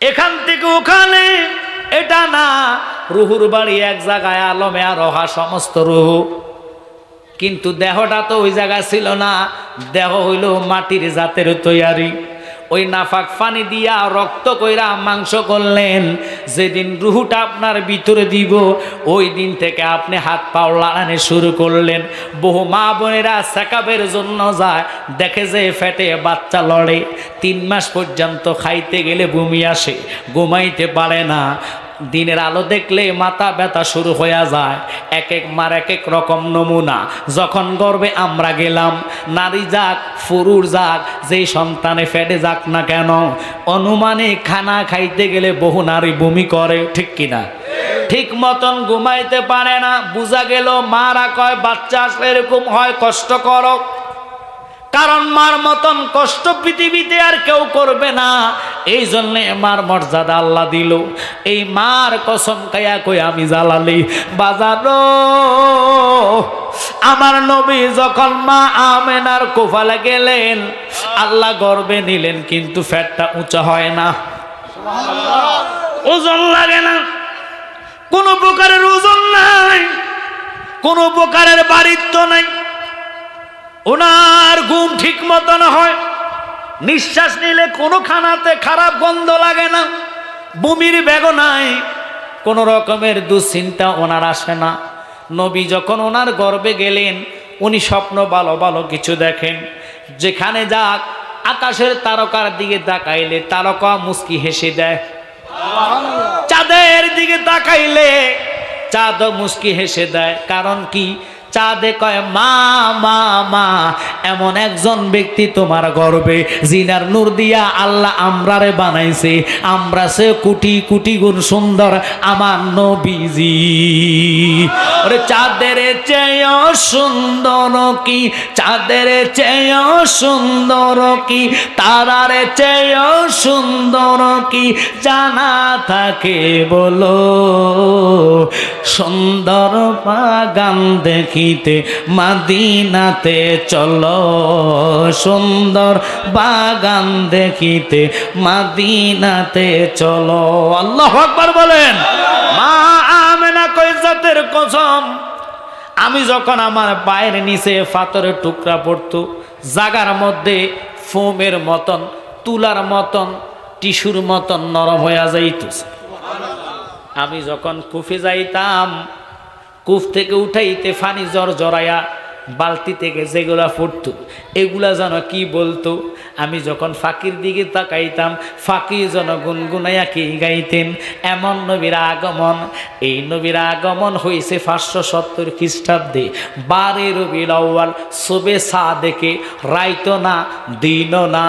এখান থেকে ওখানে, এটা না, রুহুর বাড়ি এক জায়গায় আলমে আর রহা সমস্ত রুহু। কিন্তু দেহটা তো ওই জায়গায় ছিল না, দেহ হইল মাটির জাতের তৈয়ারি। ওই নাফাক পানি দিয়া রক্ত কইরা মাংস করলেন। যেদিন রুহুটা আপনার ভিতরে দিব, ওই দিন থেকে আপনি হাত পাও লাড়ানে শুরু করলেন। বহু মা বোনেরা সেকাবের জন্য যায়, দেখে যে ফেটে বাচ্চা লড়ে। তিন মাস পর্যন্ত খাইতে গেলে বমি আসে, ঘুমাইতে পারে না। দিনের আলো দেখলে মাথা ব্যথা শুরু হয়ে যায়। এক এক মার এক এক রকম নমুনা। যখন গর্বে আমরা গেলাম, নারী যাক ফুরুর যাক, যেই সন্তানে ফেটে যাক না কেন, অনুমানে খানা খাইতে গেলে বহু নারী বমি করে, ঠিক কিনা ঠিক মতন ঘুমাইতে পারে না। বোঝা গেল, মারা কয়, বাচ্চা এরকম হয়, কষ্ট করো কারণ মার মতন কষ্ট পৃথিবীতে আর কেউ করবে না। এই জন্যে মার মর্যাদা আল্লাহ দিল। এই মার কসম কায়া কই আমি জ্বালালি। বাজারো আমার নবী যখন মা আমেনার কোফালে গেলেন, আল্লাহ গর্বে নিলেন, কিন্তু ফ্যাটটা উঁচা হয় না। ওজন লাগে না। কোনো প্রকারের ওজন নাই, কোনো প্রকারের বাড়িত্ব নাই। ওনার ঘুম ঠিক মতন হয়। নিঃশ্বাস নিলে কোনো খানাতে খারাপ গন্ধ লাগে না। বমির ব্যাগ নাই কোনো রকমের দুশ্চিন্তা ওনার আসে না। নবী যখন ওনার গর্বে গেলেন, উনি স্বপ্ন ভালো ভালো কিছু দেখেন। যেখানে যাক, আকাশের তারকার দিকে তাকাইলে তারকা মুস্কি হেসে দেয়। চাঁদের দিকে তাকাইলে চাঁদ মুস্কি হেসে দেয়। কারণ কি? চাঁদে কয়, মা মা মা, এমন একজন ব্যক্তি তোমার গর্বে, জিনার নূর দিয়া আল্লাহ আমরারে বানাইছে। আমরা সে কোটি কোটি গুণ সুন্দর, আমার নবীজি। ওরে, চাঁদের চেয়েও সুন্দর কি? চাঁদের চেয়েও সুন্দর কি? তারার চেয়েও সুন্দর কি? জানা থাকে বলো, সুন্দর বাগান দেখিতে মাদিনাতে চলো, সুন্দর বাগান দেখিতে মাদিনাতে চলো। আল্লাহ আকবার বলেন, মা আমেনা কই জাতের কসম, আমি যখন আমার পায়ের নিচে পাথরের টুকরা পড়তো, জাগার মধ্যে ফোমের মতন, তুলার মতন, টিস্যুর মতন নরম হয়ে যাইত। আমি যখন কুফে যাইতাম কুফ থেকে উঠাইতে ফানি জর জড়াইয়া বালতি থেকে যেগুলা ফুটতো এগুলা যেন কি বলতো? আমি যখন ফাঁকির দিকে তাকাইতাম, ফাঁকি যেন গুনগুনাইয়া কি গাইতেন? এমন নবীর আগমন। এই নবীর আগমন হয়েছে পাঁচশো সত্তর খ্রিস্টাব্দে। বারে রবির আউ্য়াল শোবে সা দেখে রাইতো না, দিনও না।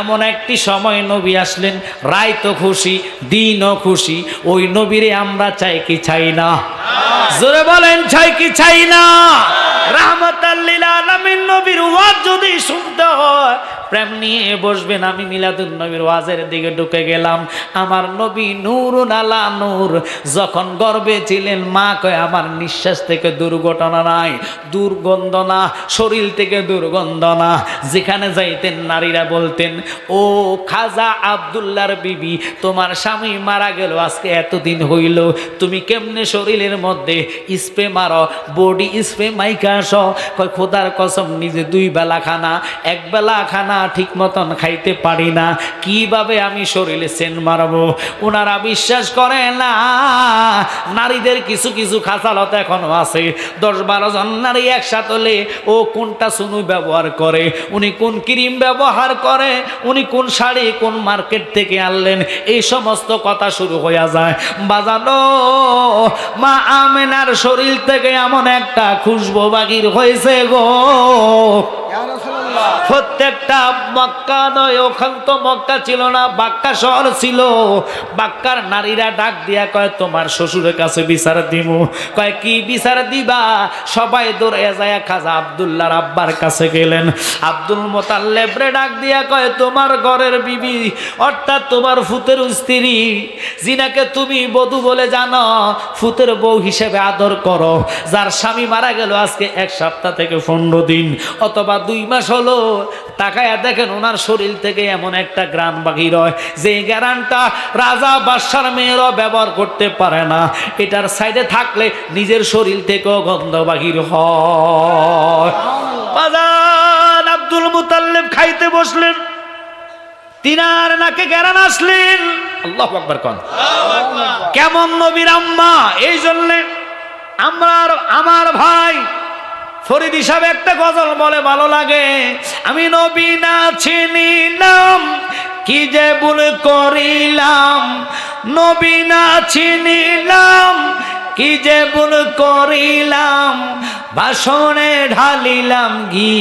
এমন একটি সময় নবী আসলেন, রাইতো খুশি, দিনও খুশি। ওই নবীরে আমরা চাই কি চাই না? জোরে বলেন, চাই কি চাই না? রাহমাতাল্লিল আলামিন নবীর ওয়াজ যদি শুনতে হয় প্রেম নিয়ে বসবেন। আমি মিলাদুন নবীর ওয়াজের দিকে ঢুকে গেলাম। আমার নবী নূর নালা নূর। যখন গর্বে ছিলেন, মা কয়, আমার নিঃশ্বাস থেকে দুর্ঘটনা নাই। দুর্গন্ধ না, শরীর থেকে দুর্গন্ধ না। যেখানে যাইতেন, নারীরা বলতেন, ও খাজা আবদুল্লার বিবি, তোমার স্বামী মারা গেল, আজকে এতদিন হইল। তুমি কেমনে শরীরের মধ্যে স্প্রে মারো? বডি স্প্রে মাইকা আস? কয়, খোদার কসম, নিজে দুই বেলা খানা, এক বেলা খানা ঠিক মতন খাইতে পারি না কীভাবে আমি শরীরে সেন মারবো? ওনারা বিশ্বাস করে না নারীদের কিছু কিছু খাসালত এখনও আছে। দশ বারো জন নারী একসাথে হলে ও কোনটা সুনু ব্যবহার করে? উনি কোন ক্রিম ব্যবহার করে? উনি কোন শাড়ি কোন মার্কেট থেকে আনলেন? এই সমস্ত কথা শুরু হয়ে যায়। বাজানো মা আমেনার শরীর থেকে এমন একটা খুশবু বাগির হয়েছে গো। প্রত্যেকটা মক্কা নয়, ওখান তো মক্কা ছিল না, বাক্কা শহর ছিল। বাক্কার নারীরা ডাক দিয়া কয়, তোমার শ্বশুরের কাছে বিচার দিব কয়, কি বিচার দিবা? সবাই খাজা আব্বার কাছে গেলেন। আব্দুল মোতাল্লেবরে ডাক দিয়া কয়, তোমার ঘরের বিবি, অর্থাৎ তোমার ফুতের স্ত্রী জিনাকে তুমি বধু বলে জানো, ফুতের বউ হিসেবে আদর করো। যার স্বামী মারা গেল আজকে এক সপ্তাহ থেকে পনেরো দিন, অথবা দুই মাস হলো, তাকায়া দেখেন ওনার শরীর থেকে এমন একটা গ্রাম বাহির হয় যে গ্রানটা রাজা বাদশার মেয়েরাও ব্যবহার করতে পারে না। এটার সাইডে থাকলে নিজের শরীর থেকেও গন্ধ বাহির হয়। আব্দুল মুতাল্লিব খাইতে বসলেন। তিনার নাকে গেরান আসলেন। আল্লাহ আকবার কন। কেমন নবীর আম্মা? এই জন্যে আমার আমার ভাই ফরিদ হিসাবে একটা গজল বলে, ভালো লাগে। আমি নবী না চিনিলাম, কি যে ভুল করিলাম। নবী না চিনিলাম, কি যে ভুল করিলাম। বাসনে ঢালিলাম ঘি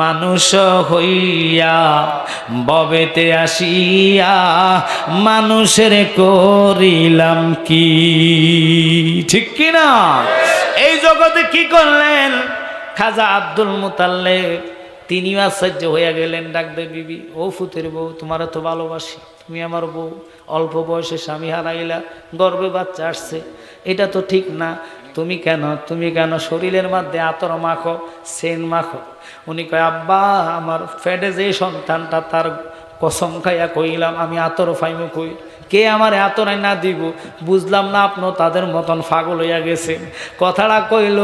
মানুষ হইয়া ববেতে আসিয়া মানুষের করিলাম কি? ঠিক কি না এই জগতে কি করলেন? খাজা আব্দুল মুতাল্লে তিনিও আশ্চর্য হইয়া গেলেন ডাকদে বিবি, ও ফুতের বউ তোমার তো ভালোবাসি। তুমি আমার বউ, অল্প বয়সে স্বামী হারাইলা গর্বে বাচ্চা আসছে। এটা তো ঠিক না। তুমি কেন? তুমি কেন? শরীরের মধ্যে আতর মাখো, সেন মাখো। উনি কয়, আব্বা, আমার ফ্যাটে যে সন্তানটা, তার কসম খাইয়া কইলাম আমি আতর ফাইমু কই? কে আমার আতরাই না দিব? বুঝলাম না আপনি তাদের মতন ফাগল হইয়া গেছেন। কথাটা কইল,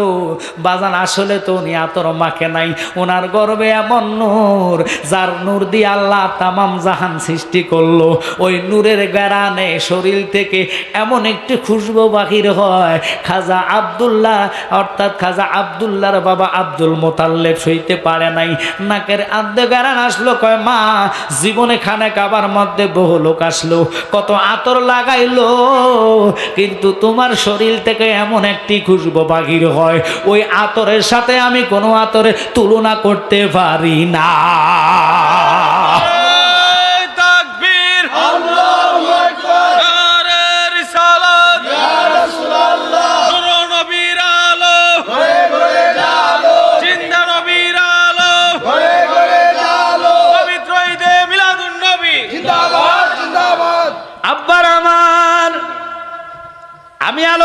বাজান, আসলে তো উনি আতর মাখে নাই। ওনার গর্বে এমন নূর, যার নূর দিয়ে আল্লাহ তামাম জাহান সৃষ্টি করল। ওই নূরের গ্যারানে শরীর থেকে এমন একটি খুশবু বাহির হয়, খাজা আবদুল্লাহ, অর্থাৎ খাজা আবদুল্লাহর বাবা আব্দুল মোতাল্লেব সইতে পারে নাই। নাকের আদ্যে বেড়ান আসলো, কয়, মা, জীবনে খানে কাবার মধ্যে বহু লোক আসলো। কত আতর লাগাইলো। কিন্তু তোমার শরীর থেকে এমন একটি খুশবু বাহির হয়, ওই আতরের সাথে আমি কোনো আতরের তুলনা করতে পারি না।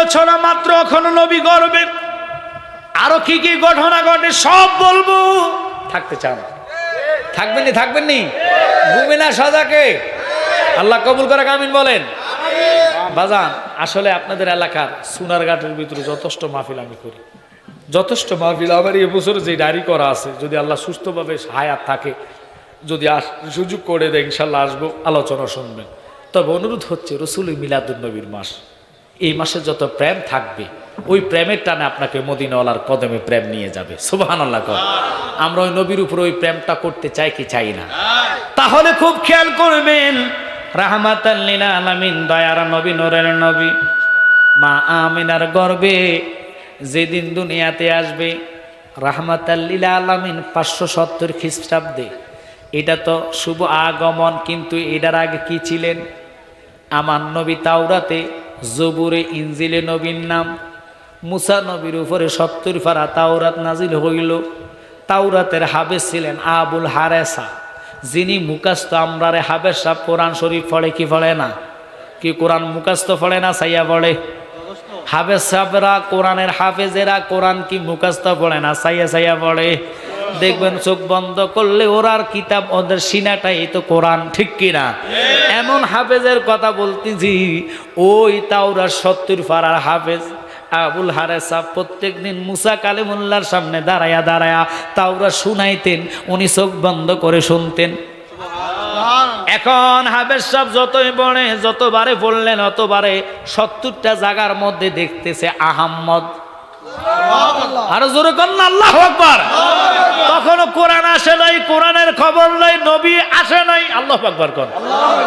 আলোচনা মাত্র এখনও নবী গর্বের আরও কি কি ঘটনা ঘটে সব বলব। থাকতে চান? থাকবেন নি থাকবেন নি? ঘুমে না সাজাকে? আল্লাহ কবুল করে কামিন বলেন। বাজান, আসলে আপনাদের এলাকার সুনারঘাটের ভিতরে যথেষ্ট মাহফিল আমি করি। যথেষ্ট মাহফিল আমার এ বছর যে ডায়েরি করা আছে, যদি আল্লাহ সুস্থভাবে হায়াত থাকে, যদি আস সুযোগ করে দেয়, ইনশাল্লাহ আসব, আলোচনা শুনবেন। তবে অনুরোধ হচ্ছে রসুল মিলাদুন্নবীর মাস। এই মাসে যত প্রেম থাকবে, ওই প্রেমের টানে আপনাকে মদিনাওয়ালার কদমে প্রেম নিয়ে যাবে। সুবাহান আল্লাহ আমরা ওই নবীর উপরে ওই প্রেমটা করতে চাই কি চাই না? তাহলে খুব খেয়াল করবেন রাহমাত আলামিন, দয়ার নবী, নোরের নবী, মা আমিনার গর্বে যেদিন দুনিয়াতে আসবে রাহমাত আলামিন পাঁচশো সত্তর খ্রিস্টাব্দে। এটা তো শুভ আগমন, কিন্তু এটার আগে কি ছিলেন? আমার নবী তাওরাতে জবুরে ইনজিলে নবীর নাম। মুসা নবীর উপরে সত্তর ফারা তাওরাত নাজিল হইল। তাওরাতের হাবেস ছিলেন আবুল হারেসা, যিনি মুকাস্ত আমরারে সাহ কোরআন শরীফ পড়ে কি পড়ে না? কি কোরআন মুকাস্ত পড়ে না সাইয়া পড়ে? হাফেজ সাহেবরা কোরআনের হাফেজেরা কোরআন কি মুখাস্ত পড়ে না সাইয়া সাইয়া পড়ে? দেখবেন চোখ বন্ধ করলে ওরার কিতাব ওদের সিনাটাই তো কোরআন ঠিক কিনা? এমন হাফেজের কথা বলতেছি ওই তাওরা সত্তর ফারার হাফেজ আবুল হারেসা প্রত্যেক দিন মুসা কালিমুল্লার সামনে দাঁড়ায়া দাঁড়ায়া তাওরা শুনাইতেন উনি চোখ বন্ধ করে শুনতেন। এখন হাবের সাহেব যতই পড়ে যতবারে বললেন অতবারে সত্তরটা জায়গার মধ্যে দেখতেছে আহাম্মদ। আরও জোরে কন্যা আল্লাহ আকবার। তখনও কোরআন আসে নাই, কোরআনের খবর নাই, নবী আসে নাই, আল্লাহ আকবার কর।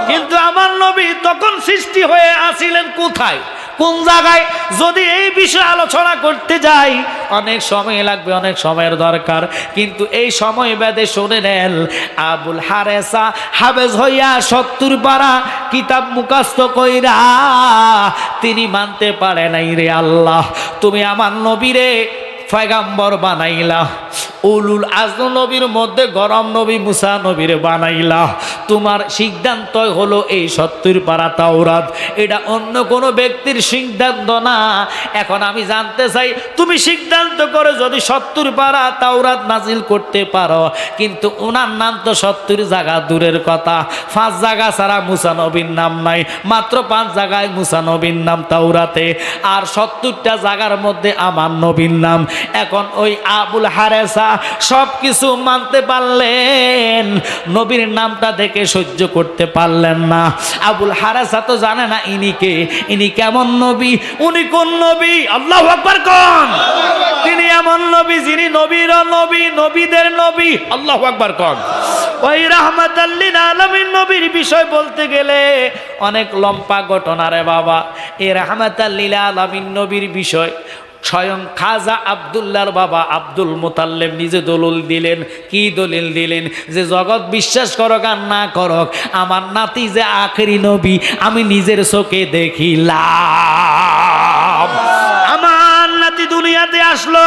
কিন্তু আমার নবী তখন সৃষ্টি হয়ে আসিলেন কোথায়? কোন জায়গায় যদি এই বিষয়ে আলোচনা করতে যাই, অনেক সময় লাগবে, অনেক সময়ের দরকার। কিন্তু এই সময় বেদে শুনে নেন, আবুল হারেসা হাবেজ হইয়া সত্তর পারা কিতাব মুখাস্ত কইরা, তিনি মানতে পারে নাই রে আল্লাহ, তুমি আমার নবীরে ফয়গাম্বর বানাইলা। উলুল আজ নবীর মধ্যে গরম নবী মুসা নবীর বানাইলা। তোমার সিদ্ধান্তই হলো এই সত্তর পারা তাওরাত। এটা অন্য কোনো ব্যক্তির সিদ্ধান্ত না। এখন আমি জানতে চাই, তুমি সিদ্ধান্ত করে যদি সত্তর পারা তাওরাত নাজিল করতে পারো, কিন্তু ওনার নাম তো সত্তর জায়গা দূরের কথা। পাঁচ জায়গা ছাড়া মুসা নবীর নাম নাই, মাত্র পাঁচ জায়গায় মুসা নবীর নাম তাওরাতে। আর সত্তরটা জায়গার মধ্যে আমার নবীর নাম। এখন ওই আবুল হারেসা সব কিছু মানতে পারলেন, নবীর নামটা দেখে সহ্য করতে পারলেন না। আবুল হারাসা তো জানে না ইনি কে, ইনি কেমন নবী, উনি কোন নবী? আল্লাহ আকবার কোন? তিনি এমন নবী যিনি নবীর নবী, নবীদের নবী। আল্লাহ আকবার কোন? ওই রাহমাতাল্লিন আলমিন নবীর বিষয় বলতে গেলে অনেক লম্পা ঘটনা রে বাবা। এই রাহমাতাল্লিল আলমিন নবীর বিষয় স্বয়ং খাজা আবদুল্লার বাবা আব্দুল মোতাল্লেম নিজে দলিল দিলেন। কি দলিল দিলেন? যে জগৎ বিশ্বাস করক আর না করক, আমার নাতি যে আখেরি নবী, আমি নিজের চোখে দেখিলাম। আমার নাতি দুনিয়াতে আসলো,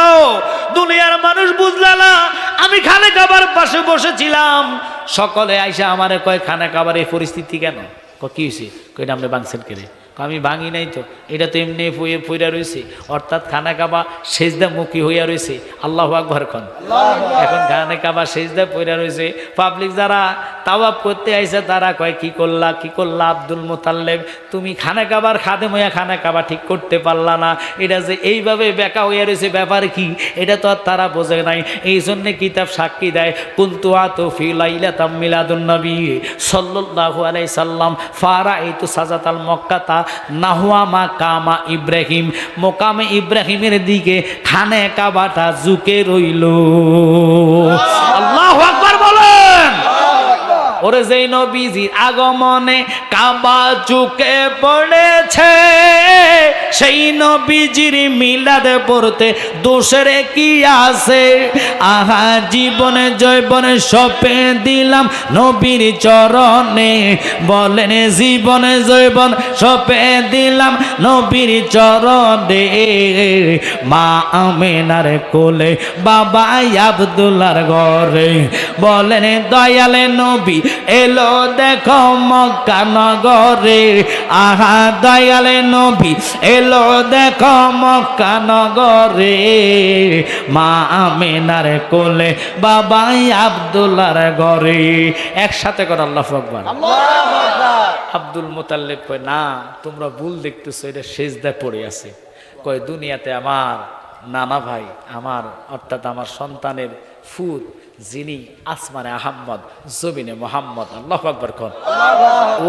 দুনিয়ার মানুষ বুঝলা না আমি খানে কাবার পাশে বসেছিলাম। সকলে আইসা আমারে কয়, খানে কাবার এই পরিস্থিতি কেন? ক হয়েছে কইটা আপনি বাংছেন কেড়ে আমি ভাঙি নাই তো। এটা তো এমনি ফুয়ে ফুইরা রয়েছে অর্থাৎ খানা কাবা সেজদা মুখী হইয়া রয়েছে আল্লাহ আকবর খন। এখন খানা কাবা সেজদা পইরা রয়েছে পাবলিক যারা তাওয়াব করতে আইসে তারা কয়, কি করলা কি করলা আব্দুল মোতাল্লেব? তুমি খানা কাবার খাদে ময়া খানা কাবা ঠিক করতে পারলা না। এটা যে এইভাবে বেকা হইয়া রয়েছে ব্যাপার কি? এটা তো আর তারা বোঝে নাই। এই জন্যে কিতাব সাক্ষী দেয় কুন্তু আতো ফিলাইলা তাম্মিলাদুন নবী। আলাইহি সাল্লাম ফারা এই তো সাজাতাল মক্কাতা নাহুয়া মা কামা ইব্রাহিম, মোকামে ইব্রাহিমের দিকে খানে কাবাটা জুকে রইল। আল্লাহ আকবার বলেন। ওরে যেই নবীজির আগমনে কাবা জুকে পড়েছে। সেই নবীজির মিলাদে পড়তে দোষের কি আছে? আহা, জীবনে জৈবনে সপে দিলাম নবীর চরণে। বলেন, জীবনে জৈবন সপে দিলাম নবীর চরণে। মা আমেনার কোলে, বাবা আবদুল্লার ঘরে। বলেন, দয়ালে নবী, এলো দেখো মক্কা নগরে। আহা, দয়ালে নবী এলো দেখো মক্কা নগরে মা আমেনার কোলে বাবা আবদুল্লার ঘরে। একসাথে কর আল্লাহ আকবার। আব্দুল মোতাল্লেব কয় না তোমরা ভুল দেখতেছো এটা সেজদা পড়ে আছে। কয় দুনিয়াতে আমার নানা ভাই আমার অর্থাৎ আমার সন্তানের ফুদ যিনি আসমানে আহাম্মদ জবিনে মোহাম্মদ, আল্লাহ আকবর কন।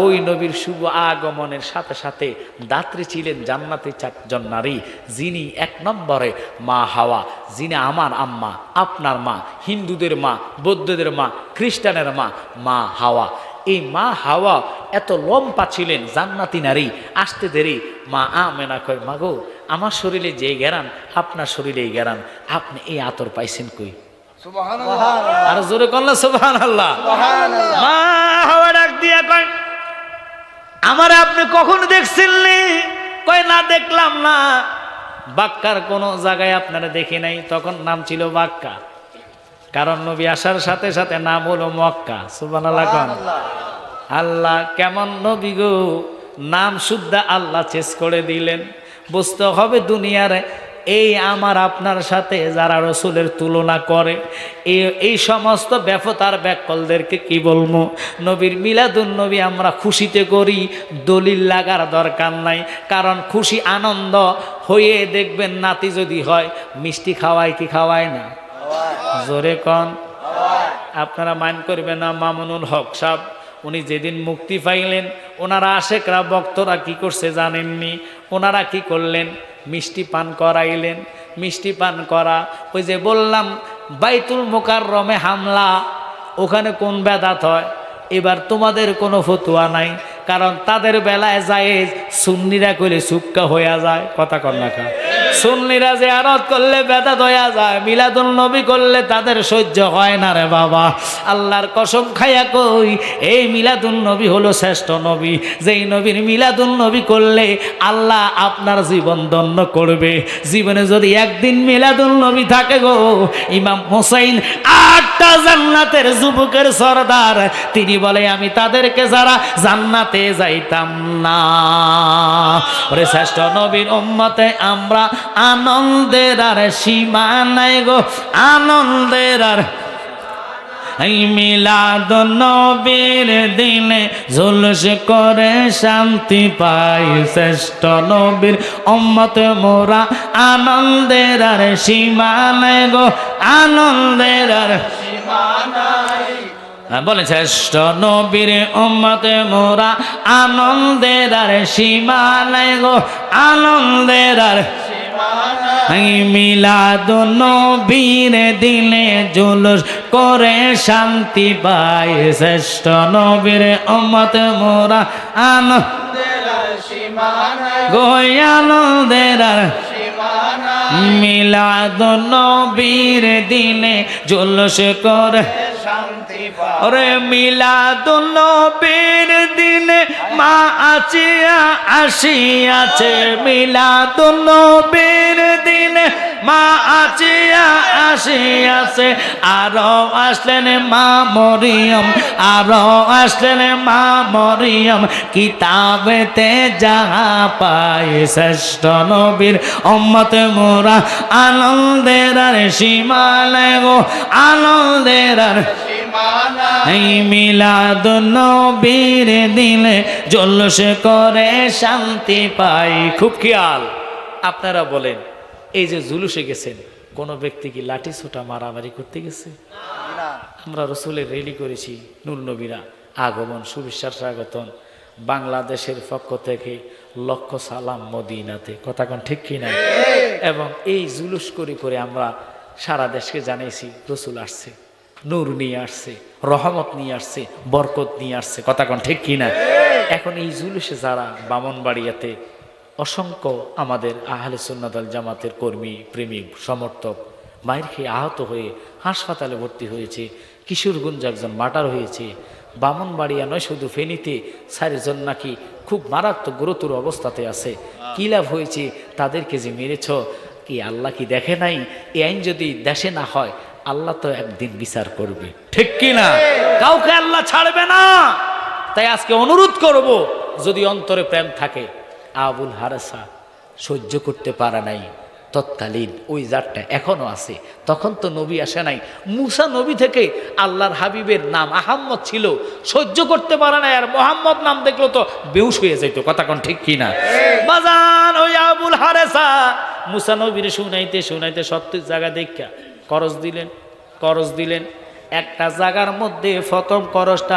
ওই নবীর শুভ আগমনের সাথে সাথে দাত্রী ছিলেন জান্নাতি চারজন নারী, যিনি এক নম্বরে মা হাওয়া, যিনি আমার আম্মা, আপনার মা, হিন্দুদের মা, বৌদ্ধদের মা, খ্রিস্টানের মা মা হাওয়া। এই মা হাওয়া এত লম্পা ছিলেন, জান্নাতি নারী, আসতে দেরি। মা আমেনা কয়, মাগো, আমার শরীরে যে গেরান, আপনার শরীরে এই গেরান। আপনি এই আতর পাইছেন কই? আর জোরে করলে সুবহান আল্লাহ মা হাওয়া ডাক দিয়া কয় আমারে আপনি কখন দেখছেন নি? কয় না দেখলাম না। বাক্কার কোনো জায়গায় আপনারা দেখি নাই তখন নাম ছিল বাক্কা। কারণ নবী আসার সাথে সাথে নাম হলো মক্কা। সুবান আল্লাহ কেমন নবী গো? নাম শুদ্ধ আল্লাহ চেস করে দিলেন। বুঝতে হবে দুনিয়ার এই আমার আপনার সাথে যারা রসুলের তুলনা করে, এই সমস্ত ব্যাপতার ব্যাকলদেরকে কি বলব? নবীর মিলাদুল নবী আমরা খুশিতে করি, দলিল লাগার দরকার নাই, কারণ খুশি আনন্দ হয়ে দেখবেন নাতি যদি হয়, মিষ্টি খাওয়ায় কি খাওয়ায় না? জোরে কন। আপনারা মাইন করবেন না, মামুনুল হক সাহ উনি যেদিন মুক্তি পাইলেন, ওনারা আশেকরা ভক্তরা কি করছে জানেননি? ওনারা কি করলেন? মিষ্টি পান করাইলেন, মিষ্টি পান করা। ওই যে বললাম, বাইতুল মোকার রমে হামলা, ওখানে কোন ব্যাধাত হয়? এবার তোমাদের কোনো ফতুয়া নাই। কারণ তাদের বেলায় যায় সুন্নিরা করলে সুক্কা হইয়া যায়, কথা কর না সুন্নিরা যে আরত করলে বেদাত হইয়া যায় মিলাদুল নবী করলে তাদের সহ্য হয় না রে বাবা। আল্লাহর কসম খাইয়া কই, এই মিলাদুল নবী হলো শ্রেষ্ঠ নবী। যেই নবীর মিলাদুল নবী করলে আল্লাহ আপনার জীবন দন্য করবে। জীবনে যদি একদিন মিলাদুল নবী থাকে গো, ইমাম হোসাইন আটটা জান্নাতের যুবকের সর্দার। তিনি বলে, আমি তাদেরকে যারা জান্নাতে যাইতাম না। ওরে শ্রেষ্ঠ নবীর উম্মতে আমরা আনন্দের আর সীমা নাই গো, আনন্দের আর এই মিলাদ নবীর দিনে জুলস করে শান্তি পাই শ্রেষ্ঠ নবীর অম্মত মোরা আনন্দের আর সীমা গো, আনন্দের আর বলে শ্রেষ্ঠ নবীর উম্মতে মোরা আনন্দের আর সীমা নাই গো আনন্দের আর মিলাদ নবীর দিনে জুলুস করে শান্তি পাই শ্রেষ্ঠ নবীর উম্মত মোরা আনন্দের গোয়ানন্দের আর মিলাদ নবীর দিনে জুলুস করে। ওরে মিলাদ নবীর দিনে মা আছিয়া আসিয়াছে। মিলাদ নবীর দিনে মা আচিয়া আসিয়াছে, আরও আসলেন মা মরিয়ম, আরও আসলেন মা মরিয়ম। কিতাবেতে যাহা পায় শ্রেষ্ঠ নবীর অম্মত মোরা, আনন্দের আর সীমালয় গো আনন্দের আর এই মিলাদ নবীর দিলে জলস করে শান্তি পাই। খুব খেয়াল, আপনারা বলেন। এই যে জুলুসে গেছেন কোন ব্যক্তি কি লাঠি ছোটা মারামারি করতে গেছে? আমরা রসুলের রেলি করেছি নুর নবীরা আগমন সুবিশ্বাস স্বাগতন বাংলাদেশের পক্ষ থেকে লক্ষ সালাম মদিনাতে। কথা কোন ঠিক কি কিনা এবং এই জুলুস করে করে আমরা সারা দেশকে জানিয়েছি রসুল আসছে নূর নিয়ে আসছে রহমত নিয়ে আসছে বরকত নিয়ে আসছে। কথা কোন ঠিক কি কিনা এখন এই জুলুসে যারা বামনবাড়িয়াতে অসংখ্য আমাদের আহলে সুন্নাতাল জামাতের কর্মী প্রেমিক সমর্থক মায়ের খেয়ে আহত হয়ে হাসপাতালে ভর্তি হয়েছে কিশোরগঞ্জ একজন মার্টার হয়েছে বামনবাড়িয়া নয় শুধু ফেনীতে চারিজন নাকি খুব মারাত্মক গুরুতর অবস্থাতে আছে। কি লাভ হয়েছে? তাদেরকে যে মেরেছ কি আল্লাহ কি দেখে নাই? এই আইন যদি দেশে না হয় আল্লাহ তো একদিন বিচার করবে। ঠিক কি না? কাউকে আল্লাহ ছাড়বে না। তাই আজকে অনুরোধ করব যদি অন্তরে প্রেম থাকে আবুল হারাসা সহ্য করতে পারা নাই। তৎকালীন ওই জাতটা এখনও আছে। তখন তো নবী আসে নাই। মুসা নবী থেকে আল্লাহর হাবিবের নাম আহাম্মদ ছিল। সহ্য করতে পারে নাই আর মোহাম্মদ নাম দেখল তো বেউস হয়ে যাইতো। কথা কোন ঠিক কিনা? বাজান ওই আবুল হারেসা। মুসা নবীর শুনাইতে শুনাইতে সত্তর জায়গা দেখা করজ দিলেন করজ দিলেন। একটা জায়গার মধ্যে প্রথম করজটা